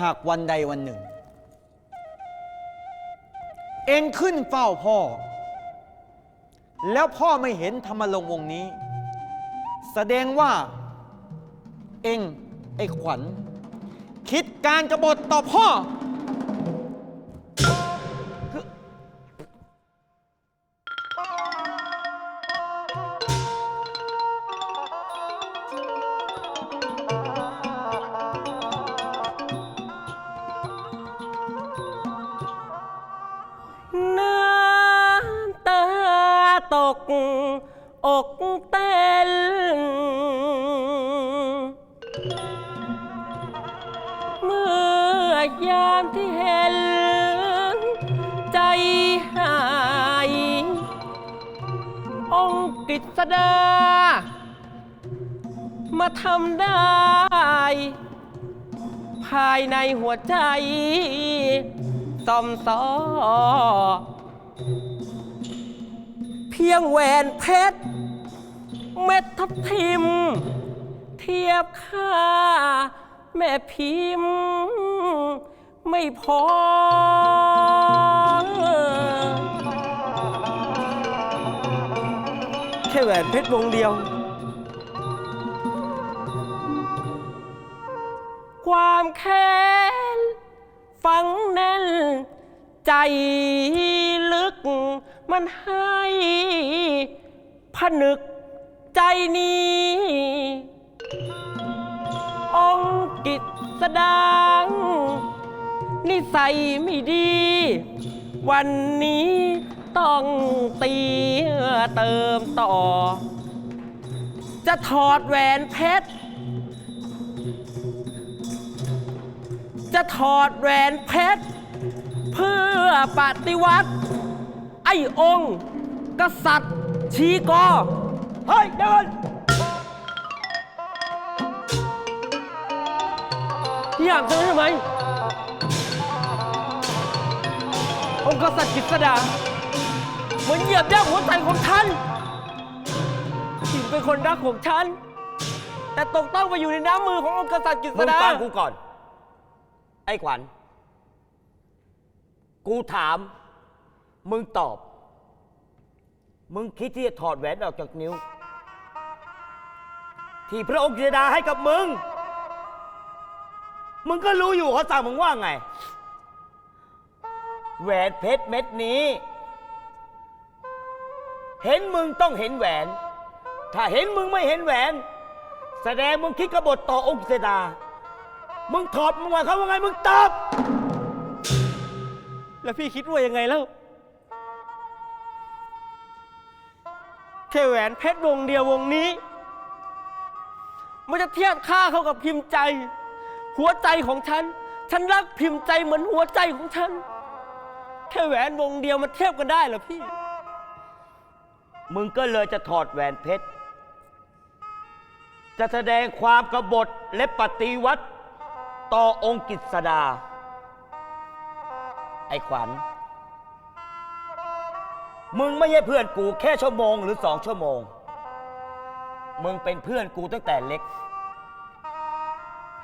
หากวันใดวันหนึ่ง เองขึ้นเฝ้าพ่อ แล้วพ่อไม่เห็นธรรมลงวงนี้ แสดงว่า เองไอ้ขวัญ คิดการกบฏต่อพ่อ อยามที่เห็น ใจหาย องค์กฤษดา มาทำได้ ภายในหัวใจซอมซอเพียงแหวนเพชร เม็ดทับทิม เทียบค่าแม่พิมพ์ ไม่พอ แค่แหวนเพชรวงเดียว ความแค้นฝังแน่น ใจลึก มันให้ผนึกใจนี้ องค์กิจ สดางนิสัยไม่ดี วันนี้ต้องตีเติมต่อ จะถอดแหวนเพชร จะถอดแหวนเพชร เพื่อปฏิวัติ ไอ้องค์ กษัตริย์ชีกอ เฮ้ยเดิน พี่อ่านฉันทำไม องค์กษัตริย์กฤษดาเหมือนเหยียบย่ำหัวใจของฉันถึงเป็นคนรักของฉัน แต่ตกต้องไปอยู่ในน้ำมือขององค์กษัตริย์กฤษมึงดา ฟังกูก่อน ไอ้ขวัญ กูถาม มึงตอบ มึงคิดที่จะถอดแหวนออกจากนิ้ว ที่พระองค์เจดาให้กับมึง มึงก็รู้อยู่เขาสั่งมึงว่าไง แหวนเพชรเม็ดนี้ เห็นมึงต้องเห็นแหวน ถ้าเห็นมึงไม่เห็นแหวน แสดงมึงคิดกบฏต่อองค์เจดา มึงถอดมึงว่าเขาว่าไง มึงตอบแล้วพี่คิดว่ายังไงแล้วแค่แหวนเพชรวงเดียววงนี้ มันจะเทียบค่าเขากับพิมพ์ใจ หัวใจของฉัน ฉันรักพิมพ์ใจเหมือนหัวใจของฉัน แค่แหวนวงเดียวมันเทียบกันได้เหรอพี่ มึงก็เลยจะถอดแหวนเพชร จะแสดงความกบฏและปฏิวัติต่อองค์กิษดา ไอ้ขวัญ มึงไม่ใช่เพื่อนกูแค่ชั่วโมงหรือสองชั่วโมง มึงเป็นเพื่อนกูตั้งแต่เล็ก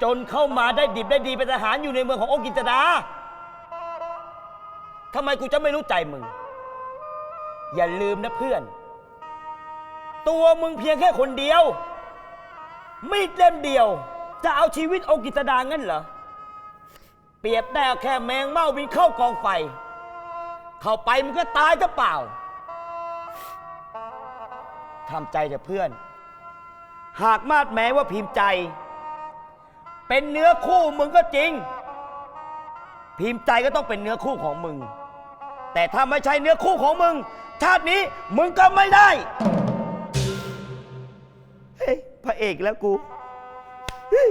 จนเข้ามาได้ดิบได้ดีเป็นทหารอยู่ในเมืองขององค์กิษดาทำไมกูจะไม่รู้ใจมึง อย่าลืมนะเพื่อน ตัวมึงเพียงแค่คนเดียว มีดเล่มเดียว จะเอาชีวิตองค์กิตดางั้นเหรอ เปรียบได้แค่แมงเม่าบินเข้ากองไฟ เข้าไปมันก็ตายก็เปล่าทำใจเถอะเพื่อน หากมาดแม้ว่าพิมพ์ใจ เป็นเนื้อคู่มึงก็จริง พิมพ์ใจก็ต้องเป็นเนื้อคู่ของมึง แต่ถ้าไม่ใช่เนื้อคู่ของมึง ชาตินี้มึงก็ไม่ได้ เฮ้ยพระเอกแล้วกูเฮ้ย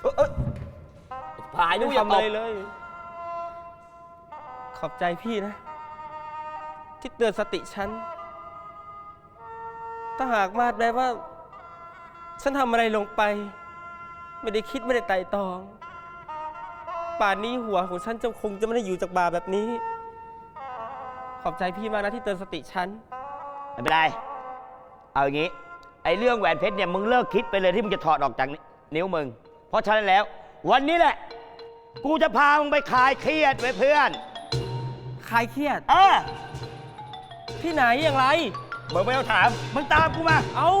เอ้ยเอ้ยผายไม่นู่อย่าทำตอะไรเลยขอบใจพี่นะ ที่เตือนสติฉัน ถ้าหากมาดได้ว่า ฉันทำอะไรลงไป ไม่ได้คิดไม่ได้ไตร่ตรอง ป่านนี้หัวของฉันจะคงจะไม่ได้อยู่จากบาแบบนี้ ขอบใจพี่มากนะที่เตือนสติฉัน ไม่เป็นไร เอาอย่างนี้ ไอ้เรื่องแหวนเพชรเนี่ยมึงเลิกคิดไปเลยที่มึงจะถอดออกจากนิ้วมึง เพราะฉะนั้นแล้ว วันนี้แหละ กูจะพามึงไปคลายเครียดไว้เพื่อน คลายเครียด เออ ที่ไหนอย่างไร มึงไม่ต้องถาม มึงตามกูมา เอ้า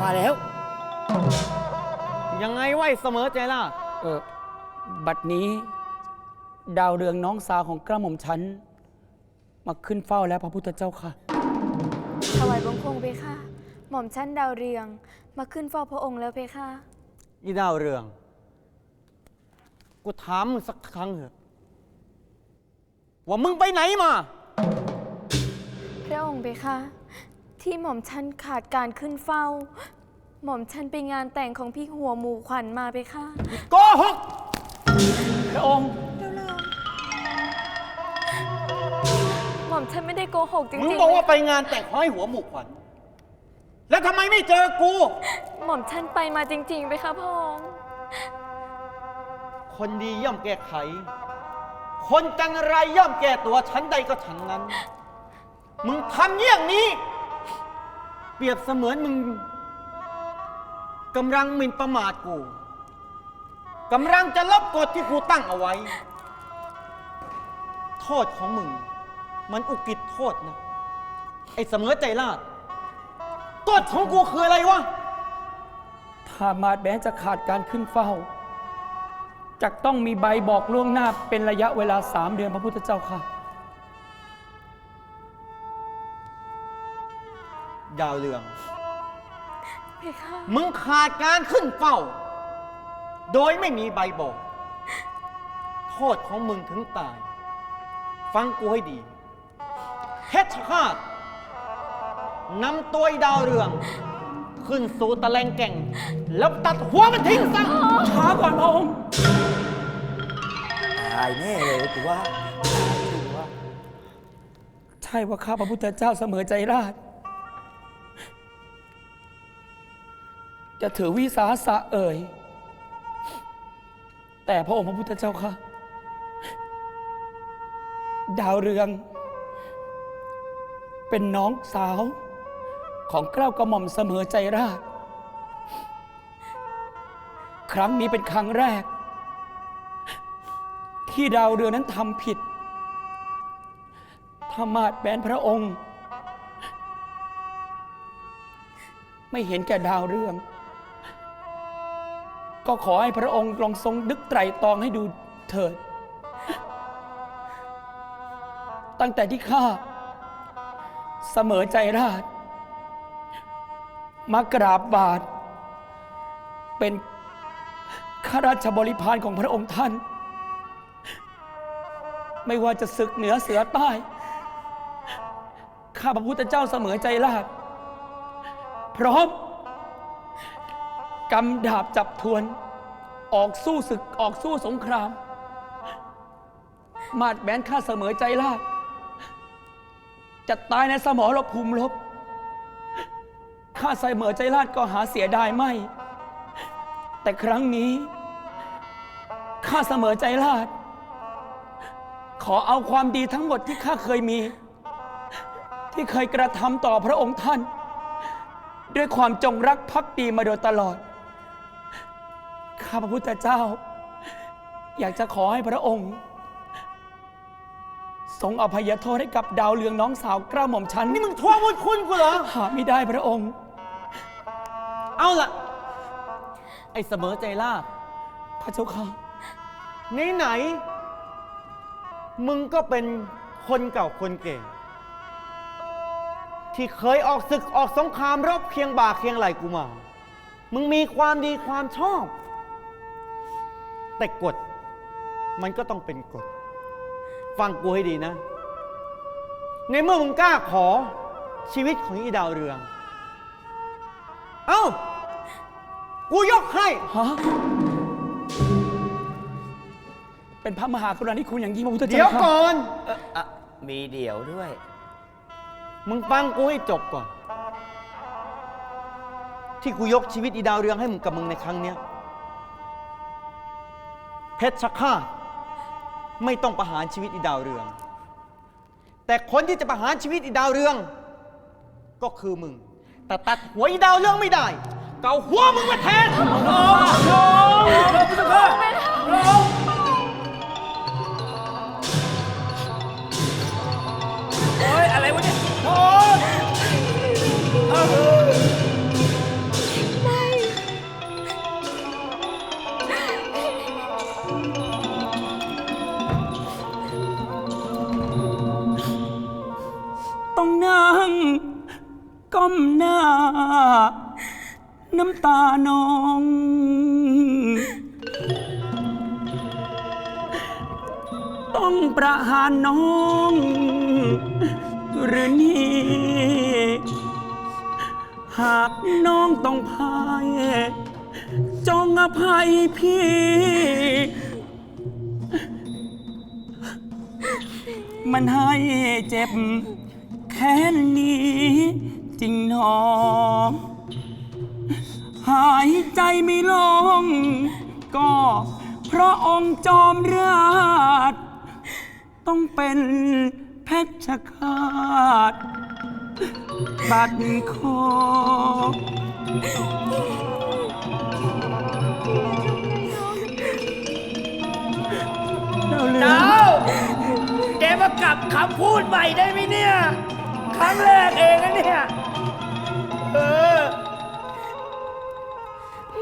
มาแล้ว ยังไงไหวเสมอใจล่ะ เออ บัดนี้ ดาวเรืองน้องสาวของกระหม่อมฉัน มาขึ้นเฝ้าแล้วพระพุทธเจ้าค่ะ ถวายบังคมเพคะ หม่อมชั้นดาวเรืองมาขึ้นเฝ้าพระองค์แล้วเพคะอีดาวเรือง กูถามมึงสักครั้งเถอะ ว่ามึงไปไหนมา พระองค์เพคะที่หม่อมชั้นขาดการขึ้นเฝ้า หม่อมชั้นไปงานแต่งของพี่หัวหมูขวัญมาเพคะโกหกพระองค์หม่อมชั้นไม่ได้โกหกจริงๆมึงบอกว่าเพไปคะงานแต่งห้อยหัวหมูขวัญแล้วทำไมไม่เจอกู หม่อมชั้นไปมาจริงๆเพคะพระองค์คนดีย่อมแก้ไข คนจันไรย่อมแก้ตัวชั้นใดก็ชั้นนั้น มึงทำเยี่ยงนี้ เปรียบเสมือนมึงกำลังหมิ่นประมาทกูกำลังจะลบกฎที่กูตั้งเอาไว้ โทษของมึง มันอุกิจโทษนะ ไอ้เสมอใจลาดกฎของกูคืออะไรวะ ถ้ามาดแม้จะขาดการขึ้นเฝ้า จะต้องมีใบบอกล่วงหน้าเป็นระยะเวลาสามเดือนพระพุทธเจ้าค่ะ ดาวเรือง เพคะมึงขาดการขึ้นเฝ้า โดยไม่มีใบบอก โทษของมึงถึงตาย ฟังกูให้ดีเพชรฆาตนำตัวไอ้ดาวเรือง ขึ้นสู่ตะแลงแก่ง แล้วตัดหัวมันทิ้งซะ ช้าก่อนพระองค์ตายแน่เลยกูว่า ใช่ว่าข้าพระพุทธเจ้าเสมอใจราช จะถือวิสาสะเอ่ย แต่พระองค์พระพุทธเจ้าค่ะ ดาวเรือง เป็นน้องสาวของเกล้ากระหม่อมเสมอใจราช ครั้งนี้เป็นครั้งแรก ที่ดาวเรืองนั้นทำผิดถ้ามาดแบนพระองค์ ไม่เห็นแก่ดาวเรือง ก็ขอให้พระองค์ลองทรงนึกไตรตรองให้ดูเถิด ตั้งแต่ที่ข้าเสมอใจราชมากราบบาท เป็นข้าราชบริพารของพระองค์ท่าน ไม่ว่าจะศึกเหนือเสือใต้ ข้าพระพุทธเจ้าเสมอใจราชพร้อมกำดาบจับทวน ออกสู้ศึกออกสู้สงคราม มาดแบนข้าเสมอใจราชจะตายในสมรภูมิรบข้าใสเสมอใจราชก็หาเสียดายไม่ แต่ครั้งนี้ ข้าเสมอใจราช ขอเอาความดีทั้งหมดที่ข้าเคยมี ที่เคยกระทำต่อพระองค์ท่าน ด้วยความจงรักภักดีมาโดยตลอด ข้าพระพุทธเจ้า อยากจะขอให้พระองค์ ทรงอภัยโทษให้กับดาวเรืองน้องสาวกล้าหม่อมฉันนี่มึงทวงบุญคุณกูเหรอ หาไม่ได้พระองค์ เอาล่ะ ไอ้เสมอใจลาดพระเจ้าค่ะ ไหนไหนๆ มึงก็เป็นคนเก่าคนเก่ง ที่เคยออกศึกออกสงครามรบเคียงบ่าเคียงไหลกูมา มึงมีความดีความชอบ แต่กฎมันก็ต้องเป็นกฎ ฟังกูให้ดีนะ ในเมื่อมึงกล้าขอชีวิตของอีดาวเรือง เอ้า กูยกให้ ฮะ เป็นพระมหากรุณาธิคุณอย่างยิ่งพระพุทธเดี๋ยวเจ้าค่ะก่อน เอ่ออะมีเดี่ยวด้วย มึงฟังกูให้จบก่อน ที่กูยกชีวิตอีดาวเรืองให้มึงกับมึงในครั้งเนี้ยเพชรฆาตไม่ต้องประหารชีวิตอีดาวเรือง แต่คนที่จะประหารชีวิตอีดาวเรือง ก็คือมึง แต่ตัดหัวอีดาวเรืองไม่ได้ เกาหัวมึงมาแทนโต้องนั่ง ก้มหน้า น้ำตานอง ต้องประหารน้อง หรือนี่ หากน้องต้องพายจงอภัยพี่ มันให้เจ็บ แค่นี้ จริงหนอ หายใจไม่ลง ก็เพราะองค์จอมราช ต้องเป็น ชฌฆาตบัดคอดาวแกมากลับคำพูดใหม่ได้ไหมเนี่ย ครั้งแรกเองนะเนี่ย เออ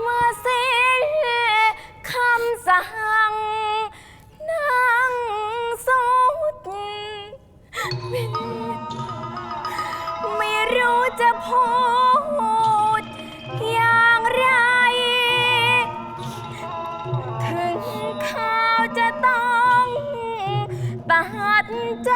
เมื่อสิ้นคำสั่งนั่งสุด ไม่รู้จะพูดอย่างไร ถึงข้าวจะต้องตัดใจ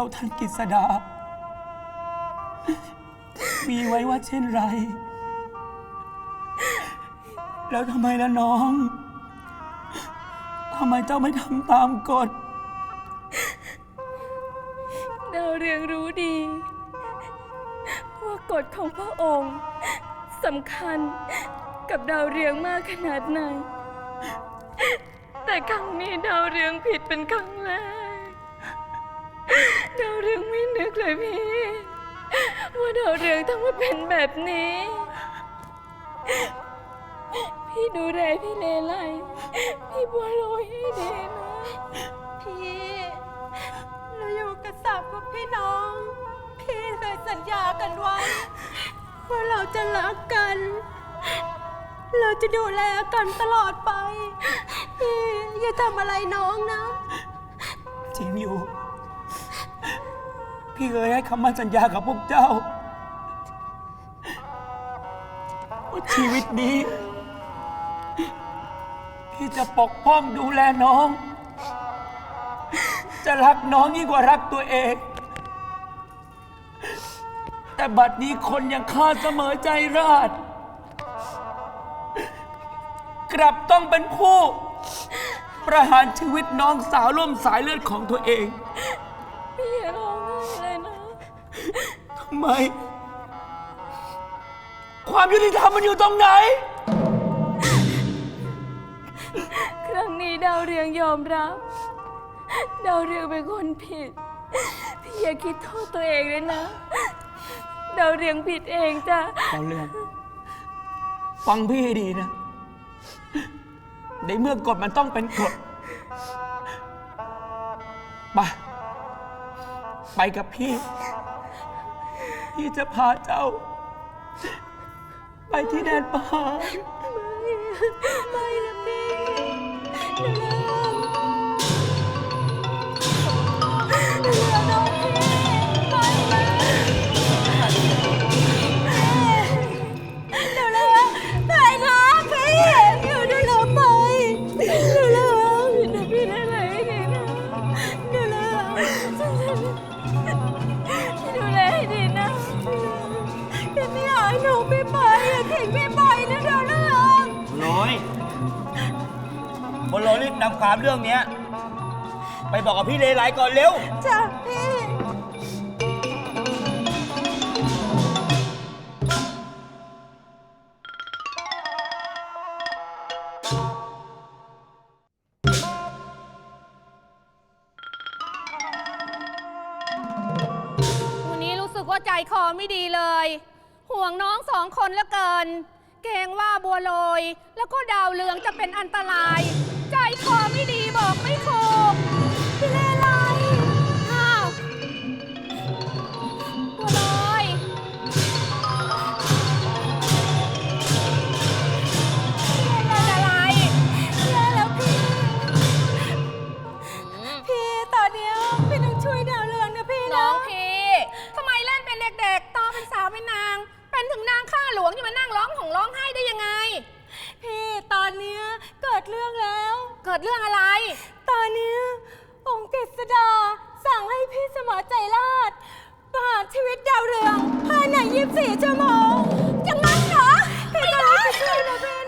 เราท่านกฤษดา มีไว้ว่าเช่นไร แล้วทำไมล่ะน้องทำไมเจ้าไม่ทำตามกฎดาวเรืองรู้ดี ว่ากฎของพระองค์สำคัญกับดาวเรืองมากขนาดไหน แต่ครั้งนี้ดาวเรืองผิดเป็นครั้งแรก ดาวเรืองไม่นึกเลยพี่ ว่าดาวเรืองต้องมาเป็นแบบนี้ พี่ดูแลพี่เลไลพี่บัวลอยให้ดีนะ พี่ เราอยู่กันสามกับพี่น้อง พี่เคยสัญญากันไว้ว่าเราจะรักกัน เราจะดูแลกันตลอดไป พี่อย่าทำอะไรน้องนะ จริงอยู่ พี่เคยให้คำมั่นสัญญากับพวกเจ้าว่าชีวิตนี้ พี่จะปกป้องดูแลน้อง จะรักน้องยิ่งกว่ารักตัวเอง แต่บัดนี้คนยังข้าเสมอใจราดกลับต้องเป็นผู้ ประหารชีวิตน้องสาวร่วมสายเลือดของตัวเองำไม ความยุติธรรมมันอยู่ตรงไหน ครั้งนี้ดาวเรืองยอมรับ ดาวเรืองเป็นคนผิด พี่อย่าคิดโทษตัวเองเลยนะ ดาวเรืองผิดเองจ้ะ ดาวเรือง ฟังพี่ให้ดีนะ ในเมื่อกฎมันต้องเป็นกฎไปไปกับพี่ พี่จะพาเจ้า ไปที่แดนป่า ไม่นะพี่ บนโลรีบนำความเรื่องเนี้ย ไปบอกกับพี่เลไลก่อนเร็ว จ้ะพี่ วันนี้รู้สึกว่าใจคอไม่ดีเลย ห่วงน้องสองคนเหลือเกิน เกรงว่าบัวลอยแล้วก็ดาวเรืองจะเป็นอันตรายใจ คอไม่ดีบอกไม่ถูกพี่เลไลอ้าวบัวลอย เป็นอะไร แย่แล้วพี่ พี่ตอนเนี้ยพี่ต้องช่วยดาวเรืองนะพี่น้นะองพี่ ทำไมเล่นเป็นเด็กๆโตเป็นสาวเป็นนาง เป็นถึงนางข้าหลวงจะมานั่งร้องของร้องไห้ได้ยังไง พี่ตอนเนี้ยเกิดเรื่องแล้ว เกิดเรื่องอะไร ตอนเนี้ยองค์กฤษดาสั่งให้พี่สมอใจราชประหารชีวิตดาวเรืองภายใน 24 ชั่วโมงอย่างนั้นเหรอพี่ต้องรีบไปช่วยนะพี่น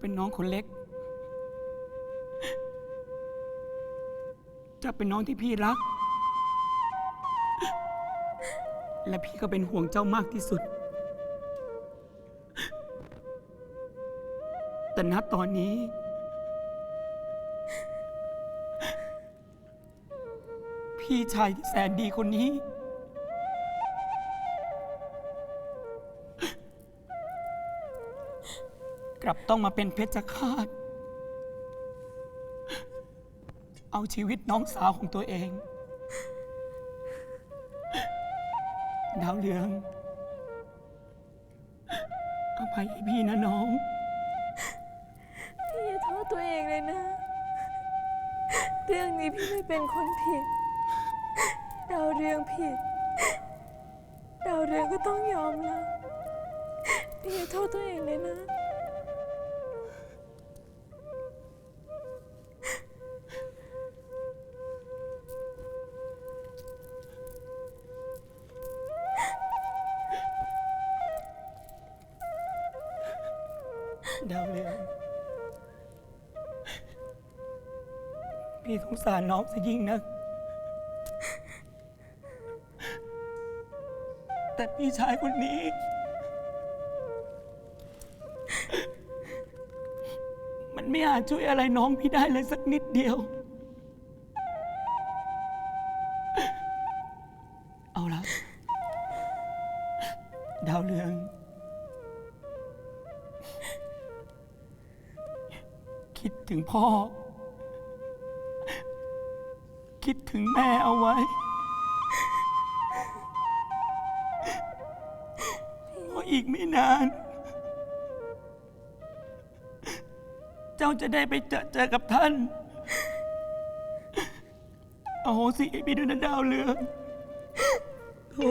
เป็นน้องคนเล็กจ้าเป็นน้องที่พี่รัก และพี่ก็เป็นห่วงเจ้ามากที่สุด แต่ณตอนนี้ พี่ชายที่แสนดีคนนี้ ลับต้องมาเป็นเพชฌฆาต เอาชีวิตน้องสาวของตัวเอง ดาวเรือง เอภัยให้พี่นะน้อง พี่อย่าโทษตัวเองเลยนะ เรื่องนี้พี่ไม่เป็นคนผิด ดาวเรืองผิด ดาวเรืองก็ต้องยอมรับพี่อย่าโทษตัวเองเลยนะ ดาวเรืองพี่สงสารน้องซะยิ่งนักแต่พี่ชายคนนี้ มันไม่อาจช่วยอะไรน้องพี่ได้เลยสักนิดเดียว พ่อ คิดถึงแม่เอาไว้ เพราะอีกไม่นาน เจ้าจะได้ไปเจอเจอกับท่านโอ้โหสิให้พี่ด้วยนะดาวเรืองโอ้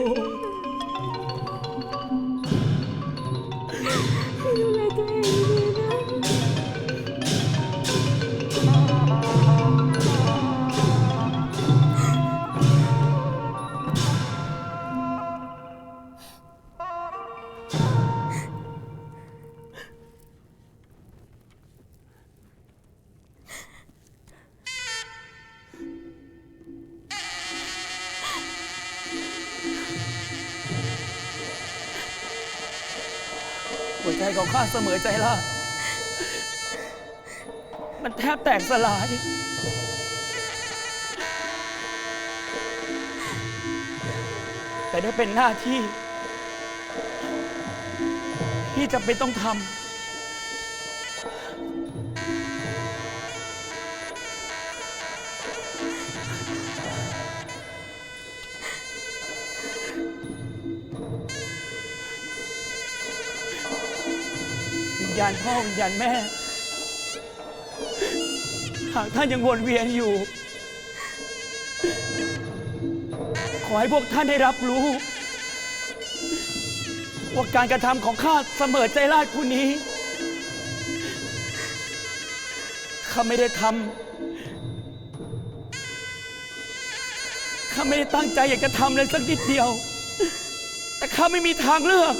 ใจของข้าเสมอใจล่า มันแทบแตกสลาย แต่ได้เป็นหน้าที่ ที่จะเป็นต้องทำ พ่อวิญญาณแม่ หากท่านยังวนเวียนอยู่ ขอให้พวกท่านได้รับรู้ ว่าการกระทำของข้าเสมอใจราชผู้นี้ข้าไม่ได้ทำข้าไม่ได้ตั้งใจอยากจะทำเลยสักนิดเดียว แต่ข้าไม่มีทางเลือก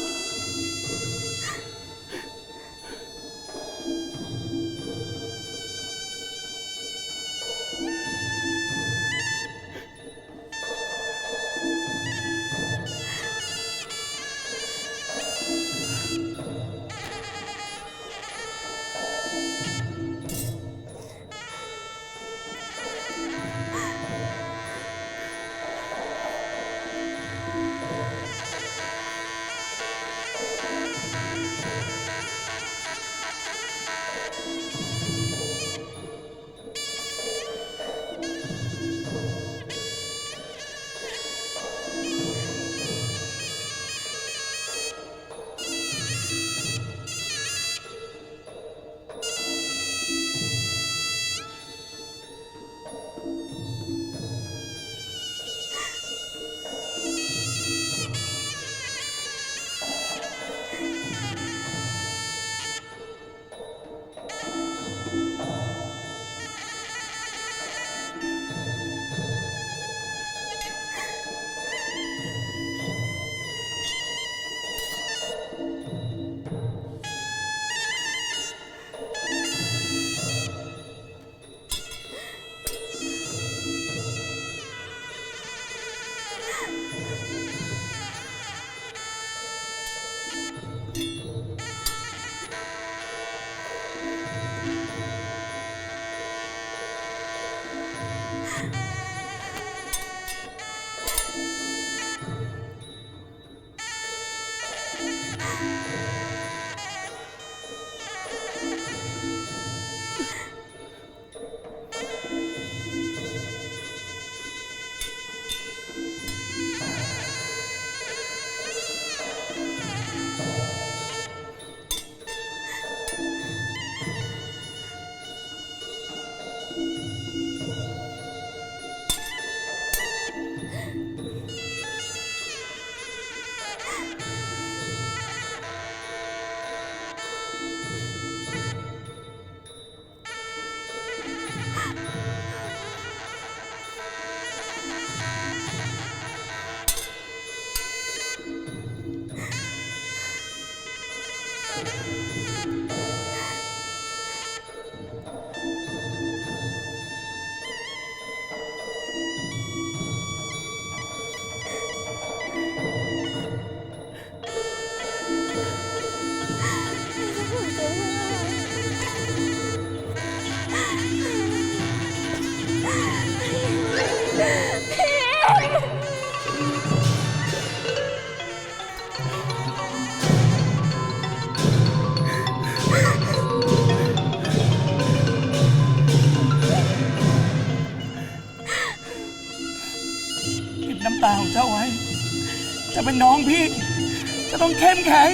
ต้องเข้มแข็ง